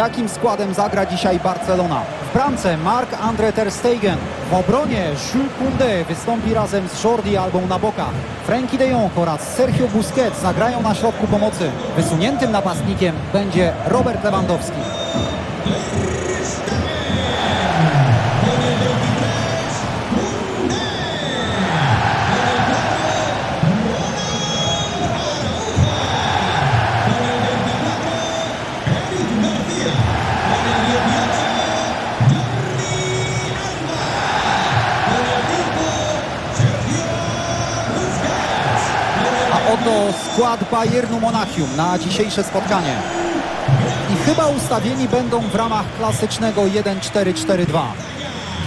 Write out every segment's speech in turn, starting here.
jakim składem zagra dzisiaj Barcelona. W bramce Marc-André Ter Stegen. W obronie Jules Koundé wystąpi razem z Jordi Albą na bokach. Frenkie de Jong oraz Sergio Busquets zagrają na środku pomocy. Wysuniętym napastnikiem będzie Robert Lewandowski. Oto skład Bayernu Monachium na dzisiejsze spotkanie. I chyba ustawieni będą w ramach klasycznego 1-4-4-2.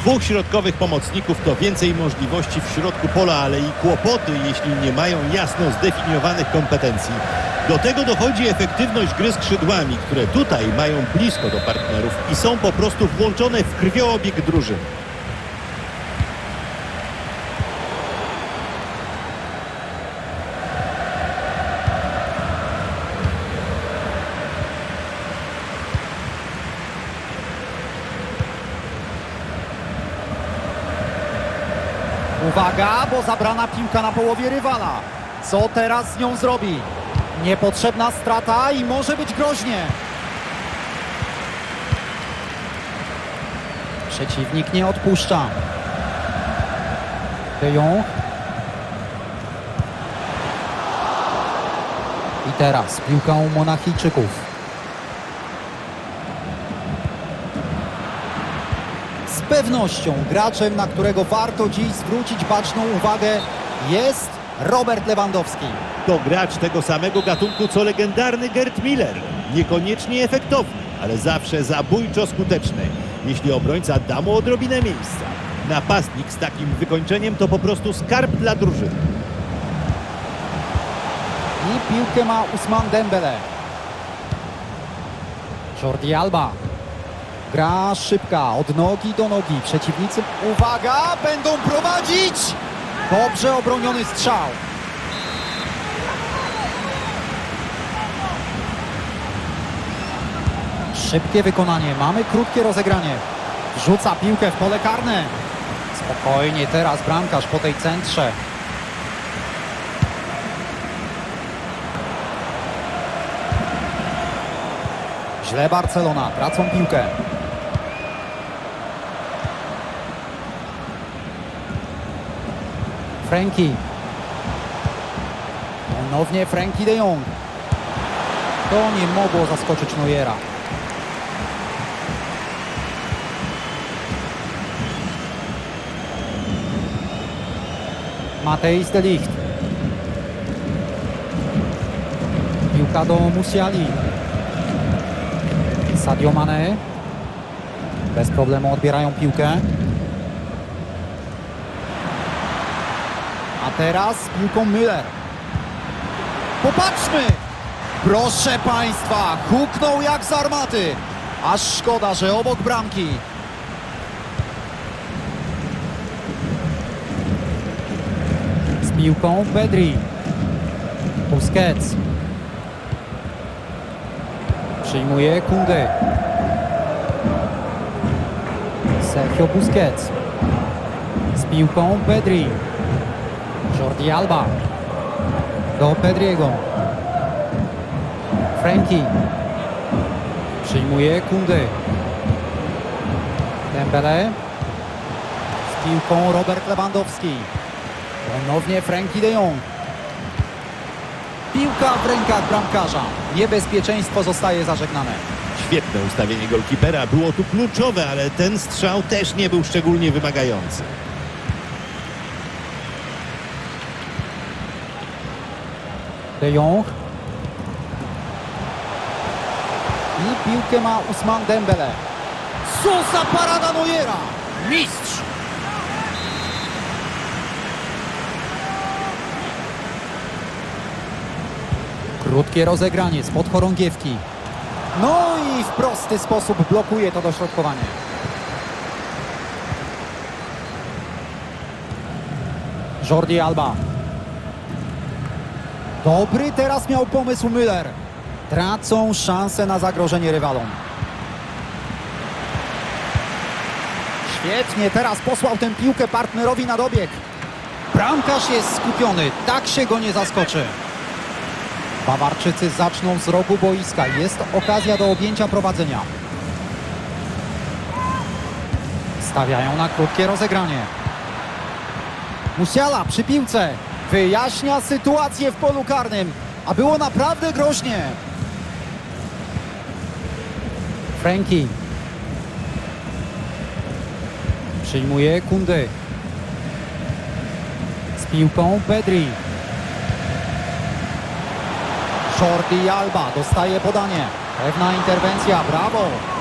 Dwóch środkowych pomocników to więcej możliwości w środku pola, ale i kłopoty, jeśli nie mają jasno zdefiniowanych kompetencji. Do tego dochodzi efektywność gry skrzydłami, które tutaj mają blisko do partnerów i są po prostu włączone w krwiobieg drużyny. Uwaga, bo zabrana piłka na połowie rywala. Co teraz z nią zrobi? Niepotrzebna strata i może być groźnie. Przeciwnik nie odpuszcza. De. I teraz piłka u Monachijczyków. Z pewnością graczem, na którego warto dziś zwrócić baczną uwagę jest Robert Lewandowski. To gracz tego samego gatunku co legendarny Gerd Miller. Niekoniecznie efektowny, ale zawsze zabójczo skuteczny, jeśli obrońca da mu odrobinę miejsca. Napastnik z takim wykończeniem to po prostu skarb dla drużyny. I piłkę ma Usman Dembele. Jordi Alba. Gra szybka, od nogi do nogi. Przeciwnicy, uwaga, będą prowadzić! Dobrze obroniony strzał. Szybkie wykonanie, mamy krótkie rozegranie. Wrzuca piłkę w pole karne. Spokojnie teraz bramkarz po tej centrze. Źle Barcelona, tracą piłkę. Frankie. Ponownie Frankie de Jong. To nie mogło zaskoczyć Neuera. Matejs de Ligt. Piłka do Musiali. Sadio Mane. Bez problemu odbierają piłkę. Teraz z piłką Müller. Popatrzmy! Proszę Państwa, huknął jak z armaty. Aż szkoda, że obok bramki. Z piłką Pedri. Busquets. Przyjmuje Kunde. Sergio Busquets. Z piłką Pedri. Jordi Alba. Do Pedriego. Frankie. Przyjmuje Kunde. Dembele. Z piłką Robert Lewandowski. Ponownie Frankie de Jong. Piłka w rękach bramkarza. Niebezpieczeństwo zostaje zażegnane. Świetne ustawienie golkipera było tu kluczowe, ale ten strzał też nie był szczególnie wymagający. De Jong. I piłkę ma Usman Dembele. Sosa parada Neuera. Mistrz. Krótkie rozegranie spod chorągiewki. No i w prosty sposób blokuje to dośrodkowanie. Jordi Alba. Dobry teraz miał pomysł Müller. Tracą szansę na zagrożenie rywalom. Świetnie, teraz posłał tę piłkę partnerowi na dobieg. Bramkarz jest skupiony, tak się go nie zaskoczy. Bawarczycy zaczną z rogu boiska. Jest okazja do objęcia prowadzenia. Stawiają na krótkie rozegranie. Musiala przy piłce wyjaśnia sytuację w polu karnym, a było naprawdę groźnie. Frankie przyjmuje Kundy. Z piłką Pedri. Jordi Alba dostaje podanie. Pewna interwencja, brawo.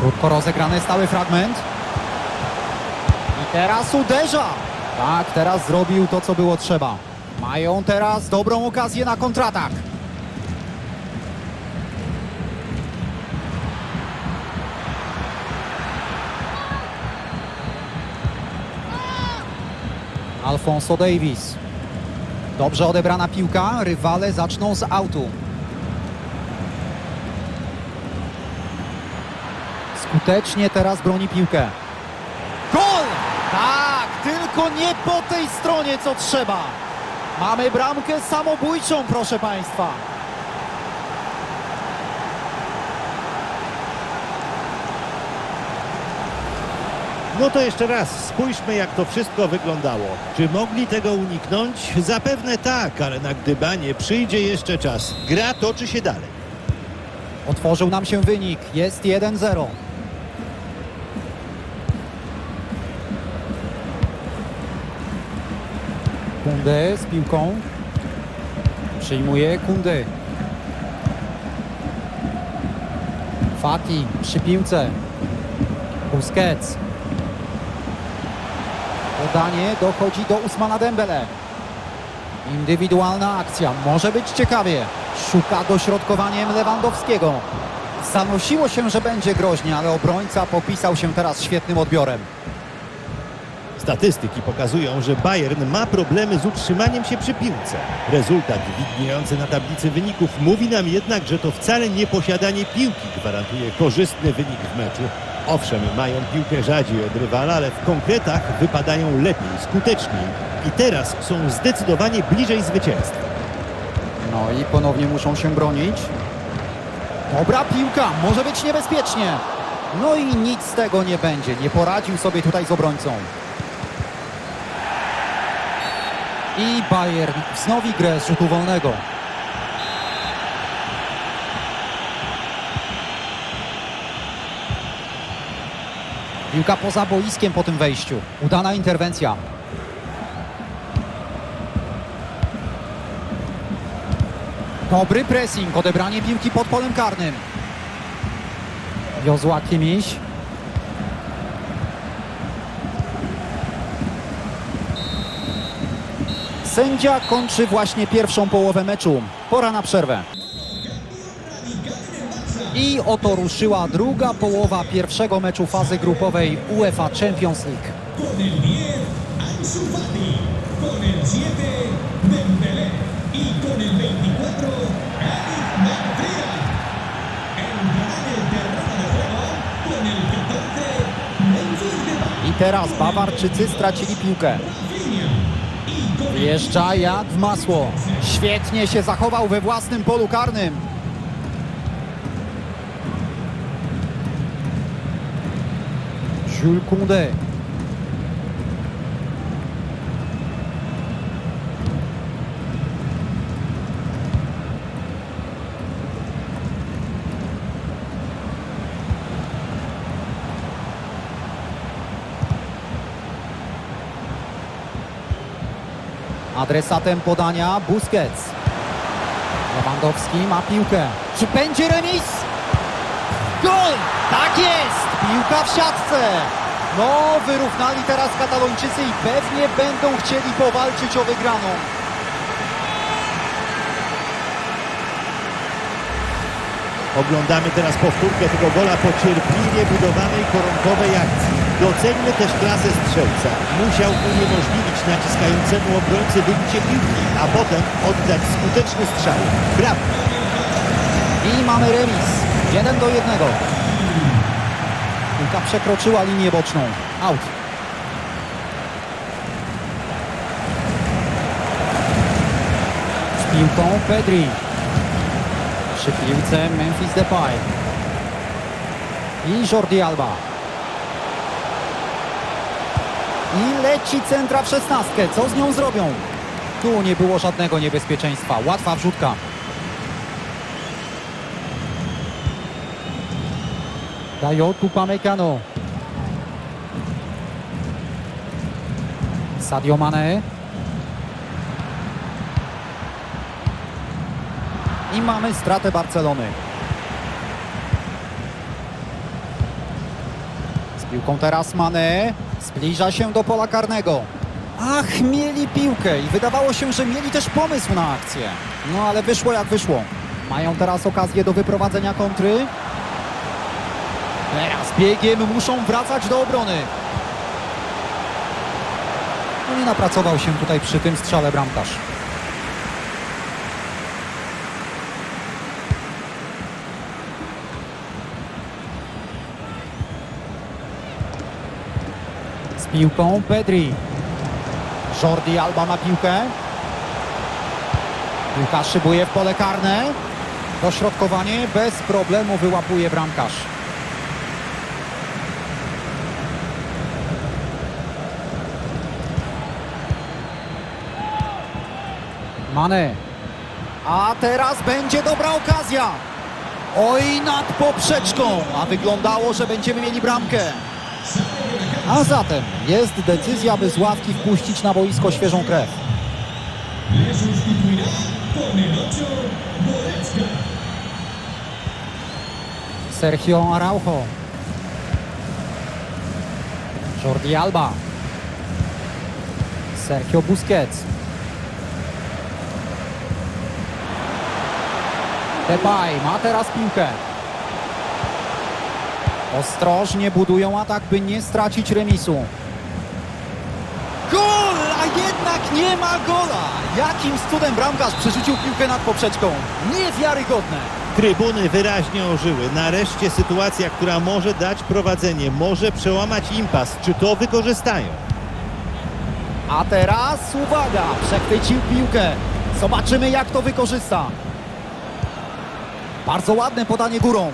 Krótko rozegrany stały fragment. I teraz uderza. Tak, teraz zrobił to, co było trzeba. Mają teraz dobrą okazję na kontratak. Alfonso Davis. Dobrze odebrana piłka, rywale zaczną z autu. Skutecznie teraz broni piłkę. Gol! Tak, tylko nie po tej stronie, co trzeba. Mamy bramkę samobójczą, proszę Państwa. No to jeszcze raz, spójrzmy jak to wszystko wyglądało. Czy mogli tego uniknąć? Zapewne tak, ale na gdybanie przyjdzie jeszcze czas. Gra toczy się dalej. Otworzył nam się wynik. Jest 1-0. Kunde z piłką. Przyjmuje Kundy. Fati przy piłce. Busquets. Podanie dochodzi do Usmana Dembele. Indywidualna akcja. Może być ciekawie. Szuka dośrodkowaniem Lewandowskiego. Zanosiło się, że będzie groźnie, ale obrońca popisał się teraz świetnym odbiorem. Statystyki pokazują, że Bayern ma problemy z utrzymaniem się przy piłce. Rezultat widniejący na tablicy wyników mówi nam jednak, że to wcale nie posiadanie piłki gwarantuje korzystny wynik w meczu. Owszem, mają piłkę rzadziej od rywala, ale w konkretach wypadają lepiej, skuteczniej i teraz są zdecydowanie bliżej zwycięstwa. No i ponownie muszą się bronić. Dobra piłka, może być niebezpiecznie. No i nic z tego nie będzie. Nie poradził sobie tutaj z obrońcą. I Bayern wznowi grę z rzutu wolnego. Piłka poza boiskiem po tym wejściu. Udana interwencja. Dobry pressing, odebranie piłki pod polem karnym. Wiozła Kimiś. Sędzia kończy właśnie pierwszą połowę meczu. Pora na przerwę. I oto ruszyła druga połowa pierwszego meczu fazy grupowej UEFA Champions League. Con el 10, Ansu Fati. Con el 7, Dembélé. Con el 24, Eric García. Entrará en el terreno de juego con el 14, Memphis Depay. I teraz Bawarczycy stracili piłkę. Wjeżdża jak w masło. Świetnie się zachował we własnym polu karnym. Jules Koundé. Adresatem podania Busquets. Lewandowski ma piłkę. Czy będzie remis? Gol! Tak jest! Piłka w siatce. No, wyrównali teraz Katalończycy i pewnie będą chcieli powalczyć o wygraną. Oglądamy teraz powtórkę tego gola po cierpliwie budowanej koronkowej akcji. Doceńmy też klasę strzelca. Musiał uniemożliwić naciskającemu obrońcy wybicie piłki, a potem oddać skuteczny strzał. Brawo! I mamy remis. 1 do 1. Piłka przekroczyła linię boczną. Out. Z piłką Pedri. Przy piłce Memphis Depay. I Jordi Alba. I leci centra w szesnastkę. Co z nią zrobią? Tu nie było żadnego niebezpieczeństwa. Łatwa wrzutka. Dayot Upamecano. Sadio Mane. I mamy stratę Barcelony. Z piłką teraz Mane. Zbliża się do pola karnego. Ach, mieli piłkę i wydawało się, że mieli też pomysł na akcję. No ale wyszło jak wyszło. Mają teraz okazję do wyprowadzenia kontry. Teraz biegiem muszą wracać do obrony. No nie napracował się tutaj przy tym strzale bramkarz. Piłką Pedri. Jordi Alba ma piłkę. Piłka szybuje w pole karne. Dośrodkowanie bez problemu wyłapuje bramkarz. Mane. A teraz będzie dobra okazja. Oj, nad poprzeczką. A wyglądało, że będziemy mieli bramkę. A zatem jest decyzja, by z ławki wpuścić na boisko świeżą krew. Le sustituirá con el 8 Goretzka. Sergio Araujo. Jordi Alba. Sergio Busquets. Depay ma teraz piłkę. Ostrożnie budują atak, by nie stracić remisu. Gol! A jednak nie ma gola! Jakim cudem bramkarz przerzucił piłkę nad poprzeczką? Niewiarygodne! Trybuny wyraźnie ożyły. Nareszcie sytuacja, która może dać prowadzenie, może przełamać impas. Czy to wykorzystają? A teraz uwaga, przechwycił piłkę. Zobaczymy jak to wykorzysta. Bardzo ładne podanie górą.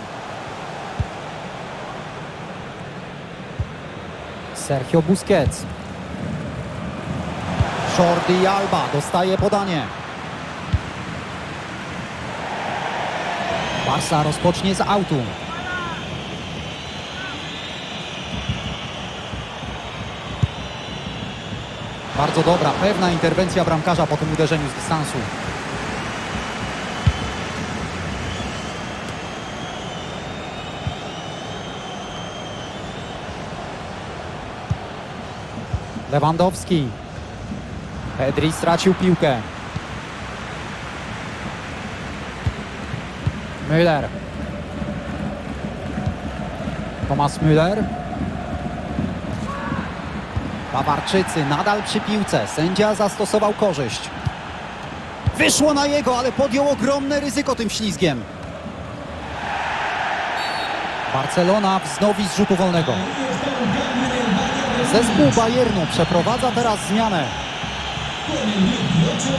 Sergio Busquets. Jordi Alba dostaje podanie. Barca rozpocznie z autu. Bardzo dobra, pewna interwencja bramkarza po tym uderzeniu z dystansu. Lewandowski. Pedri stracił piłkę. Müller. Thomas Müller. Bawarczycy nadal przy piłce. Sędzia zastosował korzyść. Wyszło na jego, ale podjął ogromne ryzyko tym ślizgiem. Barcelona wznowi z rzutu wolnego. Zespół Bayernu przeprowadza teraz zmianę. Con el 18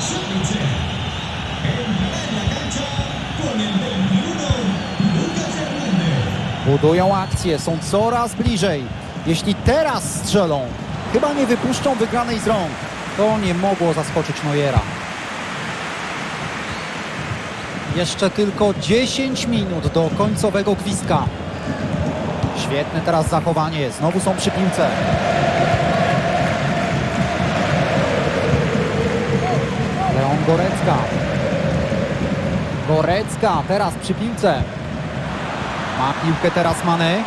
Savitzer. Entrará en la cancha con el 21 Lucas Hernández. Budują akcję, są coraz bliżej. Jeśli teraz strzelą, chyba nie wypuszczą wygranej z rąk. To nie mogło zaskoczyć Neuera. Jeszcze tylko 10 minut do końcowego gwizdka. Świetne teraz zachowanie, znowu są przy piłce. Leon Gorecka. Gorecka teraz przy piłce. Ma piłkę teraz Mane.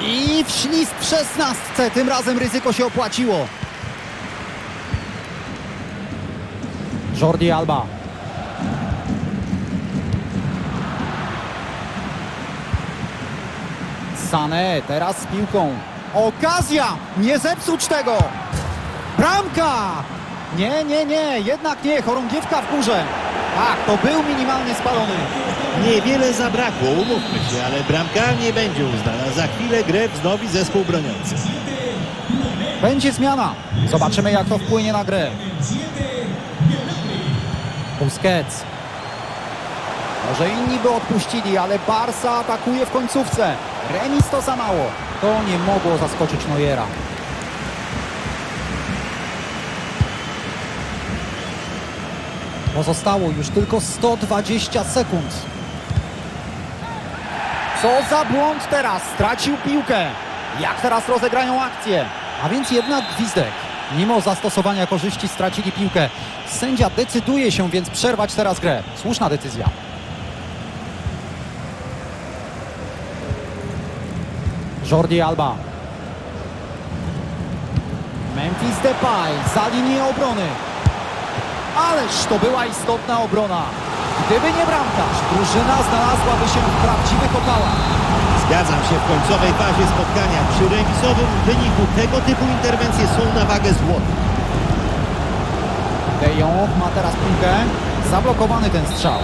I wślizg w szesnastce. Tym razem ryzyko się opłaciło. Jordi Alba. Sané teraz z piłką. Okazja! Nie zepsuć tego! Bramka! Nie, nie, nie, jednak nie. Chorągiewka w górze. Tak, to był minimalnie spalony. Niewiele zabrakło, umówmy się, ale bramka nie będzie uznana. Za chwilę grę wznowi zespół broniący. Będzie zmiana. Zobaczymy, jak to wpłynie na grę. Busquets. Może inni by odpuścili, ale Barca atakuje w końcówce. Remis to za mało. To nie mogło zaskoczyć Neuera. Pozostało już tylko 120 sekund. Co za błąd teraz? Stracił piłkę. Jak teraz rozegrają akcję? A więc jednak gwizdek. Mimo zastosowania korzyści stracili piłkę. Sędzia decyduje się więc przerwać teraz grę. Słuszna decyzja. Jordi Alba. Memphis Depay za linię obrony. Ależ to była istotna obrona. Gdyby nie bramkarz, drużyna znalazłaby się w prawdziwych opałach. Zgadzam się w końcowej fazie spotkania. Przy remisowym wyniku tego typu interwencje są na wagę złota. De Jong ma teraz piłkę. Zablokowany ten strzał.